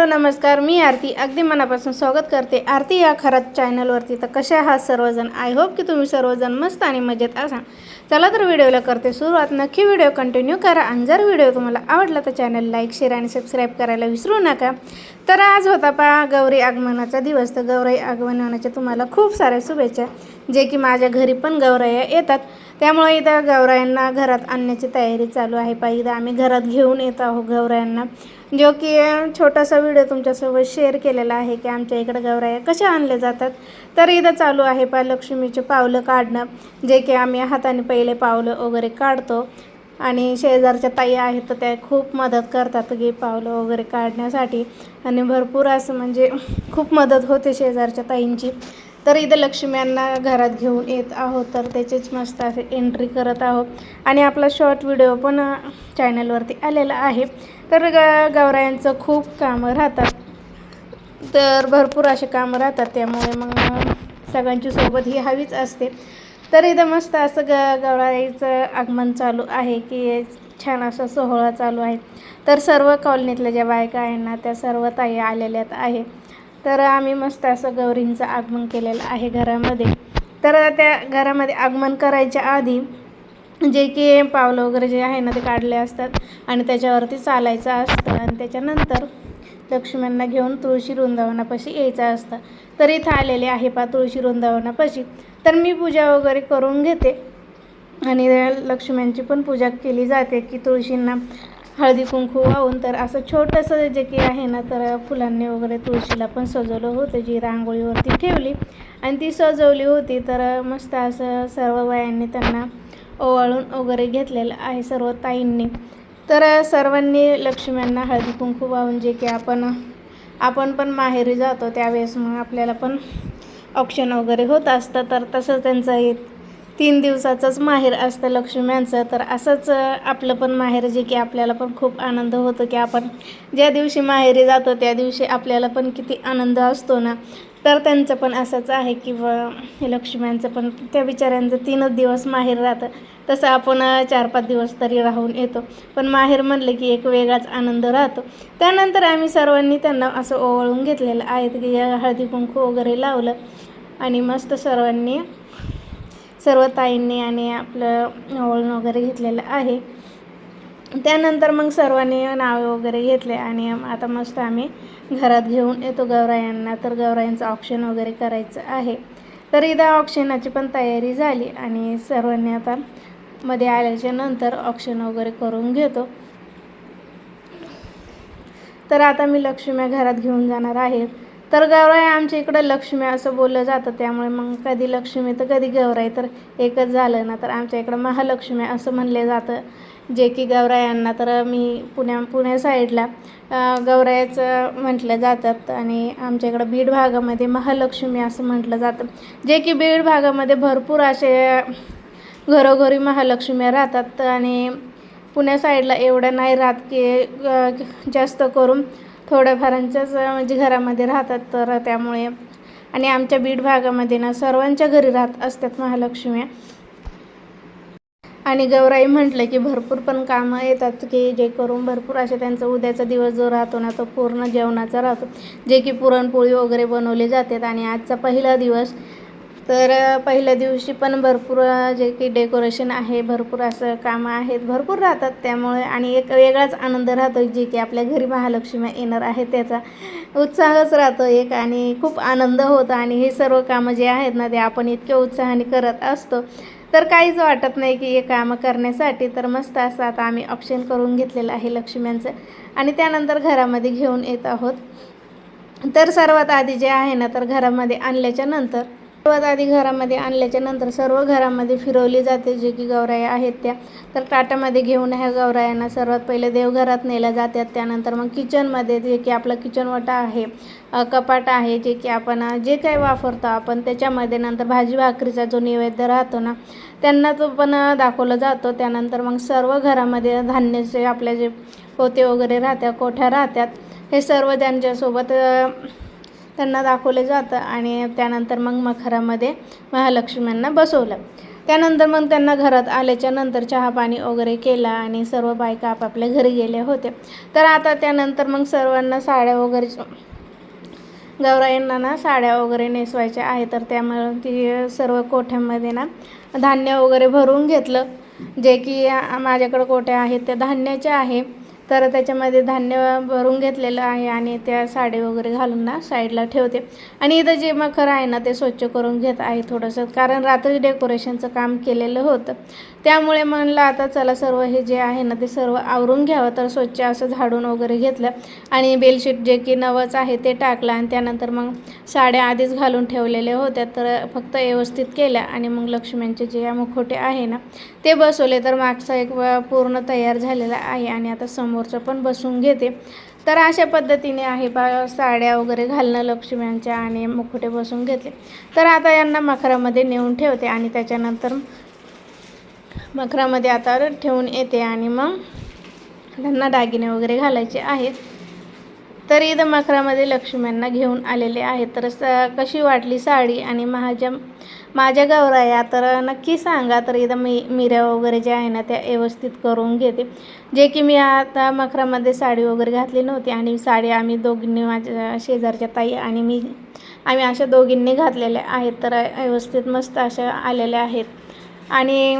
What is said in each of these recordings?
Hello नमस्कार. मी आरती. अगदी मनापासून स्वागत करते. आरती या खरंच चॅनलवरती तर कसे आहात सर्वजण? आय होप की तुम्ही सर्वजण मस्त आणि मजेत असाल. चला तर व्हिडिओला करते सुरुवात. नक्की व्हिडिओ कंटिन्यू करा आणि जर व्हिडिओ तुम्हाला आवडला तर चॅनल लाईक शेअर आणि सबस्क्राईब करायला विसरू नका. तर आज होता पा गौरी आगमनाचा दिवस. तर गौरी आगमनाच्या तुम्हाला खूप साऱ्या शुभेच्छा जे की माझ्या घरी पण गौराया येतात. त्यामुळे इथं गौरायांना घरात आणण्याची तयारी चालू आहे. पहा इथं आम्ही घरात घेऊन येत आहोत गौरायांना. जो की छोटासा व्हिडिओ तुमच्यासोबत शेअर केलेला आहे की आमच्या इकडं गौराया कशा आणल्या जातात तर इथं चालू आहे पा लक्ष्मीचे पावलं काढणं जे की आम्ही हाताने पहिले पावलं वगैरे काढतो. आणि शेजारच्या ताई आहेत तर त्या खूप मदत करतात की पावलं वगैरे काढण्यासाठी. आणि भरपूर असं म्हणजे खूप मदत होते शेजारच्या ताईंची. तर इथं लक्ष्म्यांना घरात घेऊन येत आहोत. तर त्याचेच मस्त असे एंट्री करत आहोत. आणि आपला शॉर्ट व्हिडिओ पण चॅनलवरती आलेला आहे. तर ग गौरायांचं खूप कामं राहतात. तर भरपूर असे कामं राहतात. त्यामुळे मग सगळ्यांची सोबत ही हवीच असते. तर इथं मस्त असं ग गौराईचं आगमन चालू आहे की छान असा सोहळा चालू आहे. तर सर्व कॉलनीतल्या ज्या बायका आहेत ना त्या सर्व ताई आलेल्यात आहे. तर आम्ही मस्त असं गौरींचं आगमन केलेलं आहे घरामध्ये. तर त्या घरामध्ये आगमन करायच्या आधी जे की पावलं वगैरे जे आहे ना ते काढले असतात आणि त्याच्यावरती चालायचं असतं आणि त्याच्यानंतर लक्ष्म्यांना घेऊन तुळशी वृंदावनापाशी यायचं असतं. तर इथं आलेले आहे पा तुळशी वृंदावनापाशी. तर मी पूजा वगैरे करून घेते आणि लक्ष्म्यांची पण पूजा केली जाते की तुळशींना हळदी कुंकू वाहून तर असं छोटंसं जे की आहे ना तर फुलांनी वगैरे तुळशीला पण सजवलं होतं जी रांगोळीवरती ठेवली. आणि ती सजवली होती तर मस्त असं सर्व बायांनी त्यांना ओवाळून वगैरे घेतलेलं आहे सर्व ताईंनी. तर सर्वांनी लक्ष्म्यांना हळदी कुंकू वाहून जे की आपण आपण पण माहेरी जातो त्यावेळेस मग आपल्याला पण ऑप्शन वगैरे होत असतं तर तसं त्यांचं एक तीन दिवसाचंच माहेर असतं लक्ष्म्यांचं तर असंच आपलं पण माहेर जे की आपल्याला पण खूप आनंद होतो की आपण ज्या दिवशी माहेरी जातो त्या दिवशी आपल्याला पण किती आनंद असतो ना. तर त्यांचं पण असंच आहे की व लक्ष्म्यांचं पण त्या बिचाऱ्यांचं तीनच दिवस माहेर राहतं. तसं आपण चार पाच दिवस तरी राहून येतो. पण माहेर म्हणलं की एक वेगळाच आनंद राहतो. त्यानंतर आम्ही सर्वांनी त्यांना असं ओवाळून घेतलेलं आहे की हळदी कुंकू वगैरे लावलं. आणि मस्त सर्वांनी सर्व ताईंनी आणि आपलं ओळण वगैरे घेतलेलं आहे. त्यानंतर मग सर्वांनी नावे वगैरे घेतले आणि आता मस्त आम्ही घरात घेऊन येतो गौरायांना तर गौरायांचं ऑप्शन वगैरे करायचं आहे. तर इथं ऑप्शनाची पण तयारी झाली आणि सर्वांनी आता मध्ये आल्याच्यानंतर ऑप्शन वगैरे करून घेतो. तर आता मी लक्ष्मी घरात घेऊन जाणार आहे. तर गौराई आमच्या इकडं लक्ष्मी असं बोललं जातं त्यामुळे मग कधी लक्ष्मी तर कधी गौराई तर एकच झालं ना तर आमच्या इकडं महालक्ष्मी असं म्हणले जातं. जे की गौरायांना तर मी पुण्या पुणे साईडला गौरायाचं म्हटलं जातात आणि आमच्या इकडं बीड भागामध्ये महालक्ष्मी असं म्हटलं जातं. जे की बीड भागामध्ये भरपूर असे घरोघरी महालक्ष्मी राहतात आणि पुण्या साईडला एवढं नाही राहत की जास्त करून थोड्याफारांच्याच म्हणजे घरामध्ये राहतात तर त्यामुळे आणि आमच्या बीड भागामध्ये ना सर्वांच्या घरी राहत असतात महालक्ष्म्या आणि गौराई म्हटलं की भरपूर पण कामं येतात की जे करून भरपूर असे त्यांचा उद्याचा दिवस जो राहतो ना तो पूर्ण जेवणाचा राहतो. जे की पुरणपोळी वगैरे बनवले जातात आणि आजचा पहिला दिवस तर पहिल्या दिवशी पण भरपूर जे की डेकोरेशन आहे भरपूर असं कामं आहेत भरपूर राहतात त्यामुळे आणि एक वेगळाच आनंद राहतो जे की आपल्या घरी महालक्ष्मी येणार आहे त्याचा उत्साहच राहतो एक आणि खूप आनंद होतो आणि हे सर्व कामं जे आहेत ना ते आपण इतक्या उत्साहाने करत असतो. तर काहीच वाटत नाही की हे कामं करण्यासाठी तर मस्त असं आता आम्ही ऑप्शन करून घेतलेलं आहे लक्ष्म्यांचं आणि त्यानंतर घरामध्ये घेऊन येत आहोत. तर सर्वात आधी जे आहे ना तर घरामध्ये आणल्याच्या नंतर सर्वात आधी घरामध्ये आणल्याच्या नंतर सर्व घरामध्ये फिरवली जाते जे की गौराया आहेत त्या. तर ताटामध्ये घेऊन ह्या गौरायांना सर्वात पहिले देवघरात नेल्या जातात. त्यानंतर मग किचनमध्ये जे की आपलं किचन वटा आहे कपाट आहे जे की आपण जे काही वापरतो आपण त्याच्यामध्ये नंतर भाजी भाकरीचा जो नैवेद्य राहतो ना त्यांना तो पण दाखवला जातो. त्यानंतर मग सर्व घरामध्ये धान्याचे आपले जे पोते वगैरे राहत्या कोठ्या राहतात हे सर्व त्यांच्यासोबत त्यांना दाखवलं जातं आणि त्यानंतर मग मखरामध्ये महालक्ष्म्यांना बसवलं. त्यानंतर मग त्यांना घरात आल्याच्यानंतर चहा पाणी वगैरे केला आणि सर्व बायका आपापल्या घरी गेल्या होत्या. तर आता त्यानंतर मग सर्वांना साड्या वगैरे गौराईंना ना साड्या वगैरे नेसवायच्या आहे तर त्यामुळे ती सर्व कोठ्यामध्ये ना धान्य वगैरे भरून घेतलं. जे की माझ्याकडं कोठ्या आहेत त्या धान्याच्या आहे. तर त्याच्यामध्ये धान्य भरून घेतलेलं आहे आणि त्या साडी वगैरे घालून ना साईडला ठेवते. आणि इथं जे मखर आहे ना ते स्वच्छ करून घेत आहे थोडंसं. कारण रात्री डेकोरेशनचं काम केलेलं होतं. त्यामुळे म्हणलं आता चला सर्व हे जे आहे ना ते सर्व आवरून घ्यावं. तर स्वच्छ असं झाडून वगैरे घेतलं. आणि बेलशीट जे की नवच आहे ते टाकलं आणि त्यानंतर मग साड्या आधीच घालून ठेवलेल्या होत्या. तर फक्त व्यवस्थित केल्या आणि मग लक्ष्म्यांचे जे मुखोटे आहे ना ते बसवले. तर मागचा एक पूर्ण तयार झालेला आहे आणि आता समोरचं पण बसवून घेते. तर अशा पद्धतीने आहे बा साड्या वगैरे घालणं लक्ष्म्यांच्या आणि मुखोटे बसून घेतले. तर आता यांना मखरामध्ये नेऊन ठेवते आणि त्याच्यानंतर मखरामध्ये आता ठेवून येते आणि मग त्यांना दागिने वगैरे घालायचे आहेत. तर इथं मखरामध्ये लक्ष्म्यांना घेऊन आलेले आहेत. तर स कशी वाटली साडी? आणि माझ्या माझ्या गौराया तर नक्की सांगा. तर इथं मी मिऱ्या वगैरे ज्या आहे ना त्या व्यवस्थित करून घेते. जे की मी आता मखरामध्ये साडी वगैरे घातली नव्हती. आणि साडी आम्ही दोघींनी माझ्या शेजारच्या ताई आणि मी आम्ही अशा दोघींनी घातलेल्या आहेत. तर व्यवस्थित मस्त अशा आलेल्या आहेत. आणि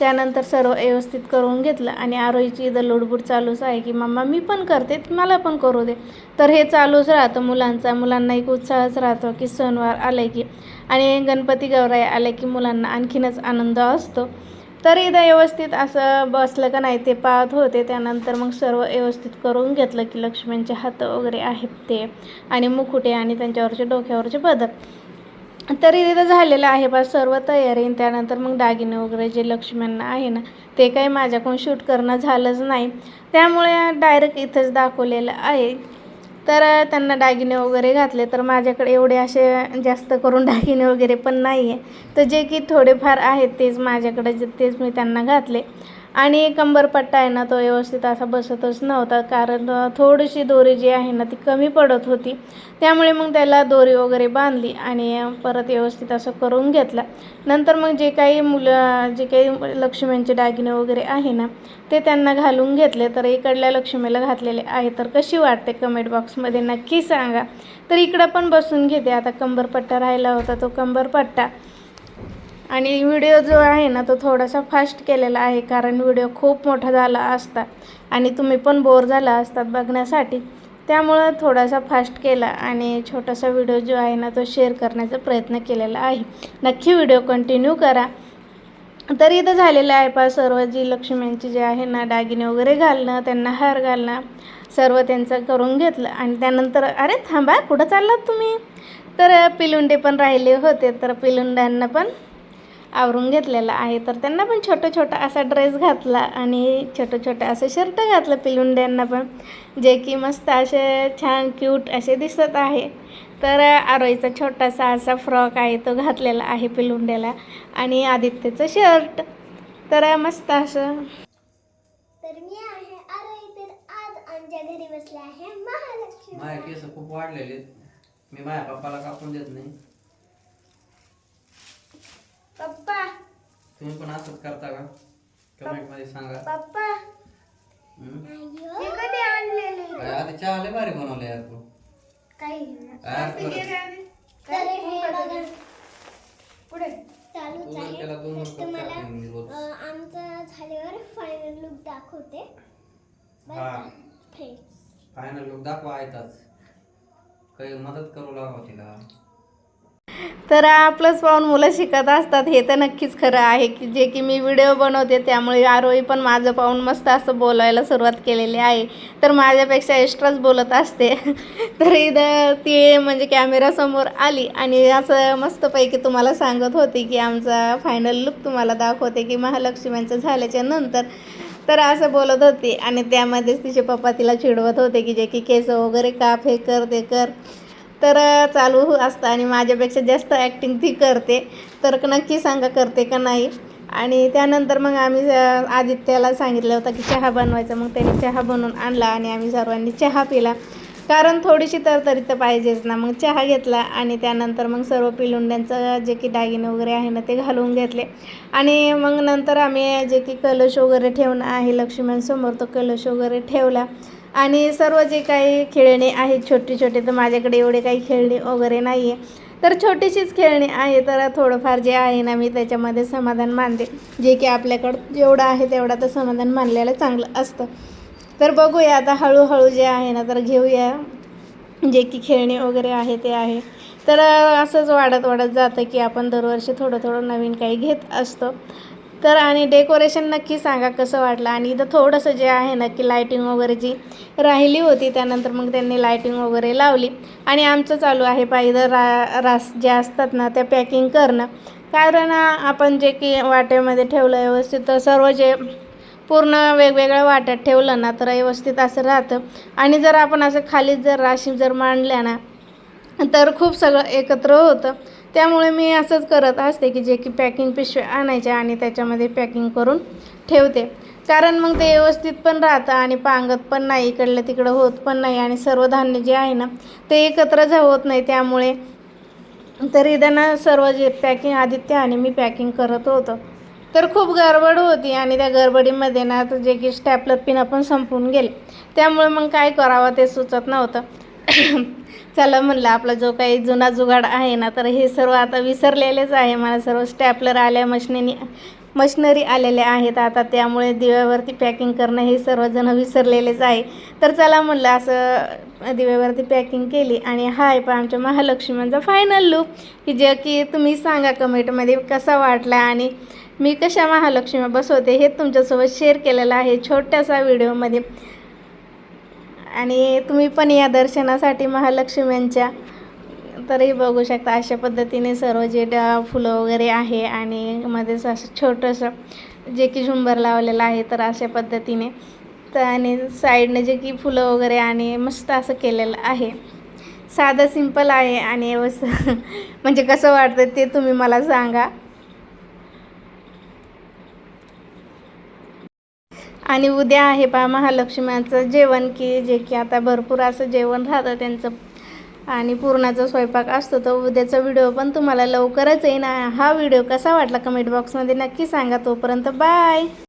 त्यानंतर सर्व व्यवस्थित करून घेतलं आणि आरोहीची इथं लुडबुड चालूच आहे की मम्मा मी पण करते मला पण करू दे. तर हे चालूच राहतं मुलांचा. मुलांना एक उत्साहच राहतो की सणवार आले की आणि गणपती गौराई आले की मुलांना आणखीनच आनंद असतो. तर इथं व्यवस्थित असं बसलं का नाही ते पाहत होते. त्यानंतर मग सर्व व्यवस्थित करून घेतलं की लक्ष्मींचे हात वगैरे आहेत ते आणि मुकुटे आणि त्यांच्यावरचे डोक्यावरचे बदक तरी तिथं झालेलं आहे बा सर्व तयारी आणि त्यानंतर मग दागिने वगैरे जे लक्ष्म्यांना आहे ना ते काही माझ्याकडून शूट करणं झालंच नाही. त्यामुळे डायरेक्ट इथंच दाखवलेलं आहे. तर त्यांना दागिने वगैरे घातले तर माझ्याकडे एवढे असे जास्त करून दागिने वगैरे पण नाही आहे तर जे की थोडेफार आहेत तेच माझ्याकडे जे तेच मी त्यांना घातले. आणि कंबरपट्टा आहे ना तो व्यवस्थित असा बसतच नव्हता. कारण थोडीशी दोरी जी आहे ना ती कमी पडत होती. त्यामुळे मग त्याला दोरी वगैरे बांधली आणि परत व्यवस्थित असं करून घेतला. नंतर मग जे काही मुलं जे काही लक्ष्म्यांचे दागिने वगैरे आहे ना ते त्यांना घालून घेतले. तर इकडल्या लक्ष्मीला घातलेले आहे. तर कशी वाटते कमेंट बॉक्समध्ये नक्की सांगा. तर इकडं पण बसून घेते. आता कंबरपट्टा राहिला होता तो कंबरपट्टा आणि व्हिडिओ जो आहे ना तो थोडासा फास्ट केलेला आहे कारण व्हिडिओ खूप मोठा झाला असता आणि तुम्ही पण बोर झाला असतात बघण्यासाठी. त्यामुळं थोडासा फास्ट केला आणि छोटासा व्हिडिओ जो आहे ना तो शेअर करण्याचा प्रयत्न केलेला आहे. नक्की व्हिडिओ कंटिन्यू करा. तरी इथं झालेलं आहे पा सर्व जी लक्ष्म्यांची जे आहे ना दागिने वगैरे घालणं त्यांना हार घालणं सर्व त्यांचं करून घेतलं आणि त्यानंतर अरे थांबा कुठं चाललात तुम्ही? तर पिलुंडे पण राहिले होते तर पिलुंड्यांना पण आवरून घेतलेला आहे. तर त्यांना पण छोटं छोटं असा ड्रेस घातला आणि छोटं छोटं असं शर्ट घातलं पिलुंड्यांना पण जे की मस्त असे छान क्यूट असे दिसत आहे. तर आरोईचा छोटासा असा फ्रॉक आहे तो घातलेला आहे पिलुंड्याला आणि आदित्यचं शर्ट तर मस्त असं. तर मी आहे आरोही तर आज आमच्या घरी बसले आहे महालक्ष्मी. माझ्या केस खूप वाढलेले. मी माझ्या पप्पाला कापून देत नाही. पप्पा. तुम्ही पण असंच करता का? कमेंटमध्ये सांगा. पप्पा. हम्म? हे कधी आणलेले? काय आधी चहा लय भारी बनवले यार तू. काही काय परत? तर हे बघा. पुढे चालूच उगाच आहे त्याला दोन तर रुपये तुम्हाला टाकले मी रोज. अं, आमचं झाल्यावर फायनल लुक दाखवते. हा. फ्रेंड्स फायनल लुक दाखवा येतात काही मदत करू लावा तिला. तर आपलंच पाहून मुलं शिकत असतात हे तर नक्कीच खरं आहे की जे की मी व्हिडिओ बनवते त्यामुळे आरोही पण माझं पाहून मस्त असं बोलायला सुरुवात केलेली आहे. तर माझ्यापेक्षा एक्स्ट्राच बोलत असते. तर इथं ती म्हणजे कॅमेरासमोर आली आणि असं मस्तपैकी तुम्हाला सांगत होती की आमचा फायनल लुक तुम्हाला दाखवते की महालक्ष्म्यांचं झाल्याच्यानंतर. तर असं बोलत होती आणि त्यामध्येच तिचे पप्पा तिला चिडवत होते की जे की केस वगैरे काप हे कर ते कर. तर चालू असतं आणि माझ्यापेक्षा जास्त ॲक्टिंग ती करते. तर नक्की सांगा करते का नाही? आणि त्यानंतर मग आम्ही आदित्याला सांगितलं होतं की चहा बनवायचा. मग त्याने चहा बनवून आणला आणि आम्ही सर्वांनी चहा पिला. कारण थोडीशी तरतरी तर पाहिजेच ना. मग चहा घेतला आणि त्यानंतर मग सर्व पिलुंड्यांचं जे की दागिने वगैरे आहे ना ते घालून घेतले. आणि मग नंतर आम्ही जे की कलश वगैरे ठेवणं आहे लक्ष्मींसमोर तो कलश वगैरे ठेवला. आणि सर्व जे काही खेळणी आहेत छोटी छोटी तर माझ्याकडे एवढे काही खेळणी वगैरे नाही आहे तर छोटीशीच खेळणी आहे तर थोडंफार जे आहे ना मी त्याच्यामध्ये समाधान मानते. जे की आपल्याकडं जेवढं आहे तेवढं तर समाधान मानलेलं चांगलं असतं. तर बघूया आता हळूहळू जे आहे ना तर घेऊया. जे की खेळणी वगैरे आहे ते आहे. तर असंच वाढत वाढत जातं की आपण दरवर्षी थोडं थोडं नवीन काही घेत असतो. तर आणि डेकोरेशन नक्की सांगा कसं वाटलं? आणि इथं थोडंसं जे आहे ना की लायटिंग वगैरे जी राहिली होती त्यानंतर मग त्यांनी लायटिंग वगैरे लावली. आणि आमचं चालू आहे पाहिजे रा रास जे असतात ना त्या पॅकिंग करणं. कारण आपण जे की वाट्यामध्ये ठेवलं व्यवस्थित तर सर्व जे पूर्ण वेगवेगळ्या वाट्यात ठेवलं ना तर व्यवस्थित असं राहतं. आणि जर आपण असं खालीच जर राशी जर मांडल्या ना तर खूप सगळं एकत्र होतं. त्यामुळे मी असंच करत असते की जे की पॅकिंग पिशव्या आणायच्या आणि त्याच्यामध्ये पॅकिंग करून ठेवते. कारण मग ते व्यवस्थित पण राहतं आणि पांगत पण नाही इकडलं तिकडं होत पण नाही आणि सर्व धान्य जे आहे ना ते एकत्र होत नाही. त्यामुळे तरी त्यांना सर्व जे पॅकिंग आदित्य आणि मी पॅकिंग करत होतो. तर खूप गडबड होती आणि त्या गडबडीमध्ये ना तर जे की स्टॅपलर पिन पण संपून गेले. त्यामुळे मग काय करावं ते सुचत नव्हतं. चला म्हणलं आपला जो काही जुना जुगाड आहे ना तर हे सर्व आता विसरलेलेच आहे. मला सर्व स्टॅपलर आल्या मशनीनी मशनरी आलेल्या आहेत. आता त्यामुळे दिव्यावरती पॅकिंग करणं हे सर्वजण विसरलेलेच आहे. तर चला म्हणलं असं दिव्यावरती पॅकिंग केली आणि हा आहे पण आमच्या महालक्ष्मीचा फायनल लूक की जे की तुम्ही सांगा कमेंटमध्ये कसा वाटला आणि मी कशा महालक्ष्मी बसवते हे तुमच्यासोबत शेअर केलेलं आहे छोट्याशा व्हिडिओमध्ये आणि तुम्ही पण या दर्शनासाठी महालक्ष्म्यांच्या तरी बघू शकता अशा पद्धतीने सर्व जे ड फुलं वगैरे आहे आणि मध्येच असं छोटंसं जे की झुंबर लावलेलं आहे तर अशा पद्धतीने. तर आणि साईडने जे की फुलं वगैरे आणि मस्त असं केलेलं आहे. साधं सिंपल आहे आणि म्हणजे कसं वाटतं ते तुम्ही मला सांगा. आणि उद्या आहे पहा महालक्ष्म्यांचं जेवण की जे की आता भरपूर असं जेवण राहतं त्यांचं. आणि पूर्णाचा स्वयंपाक असतो तर उद्याचा व्हिडिओ पण तुम्हाला लवकरच येईन. हा व्हिडिओ कसा वाटला कमेंट बॉक्समध्ये नक्की सांगा. तोपर्यंत बाय!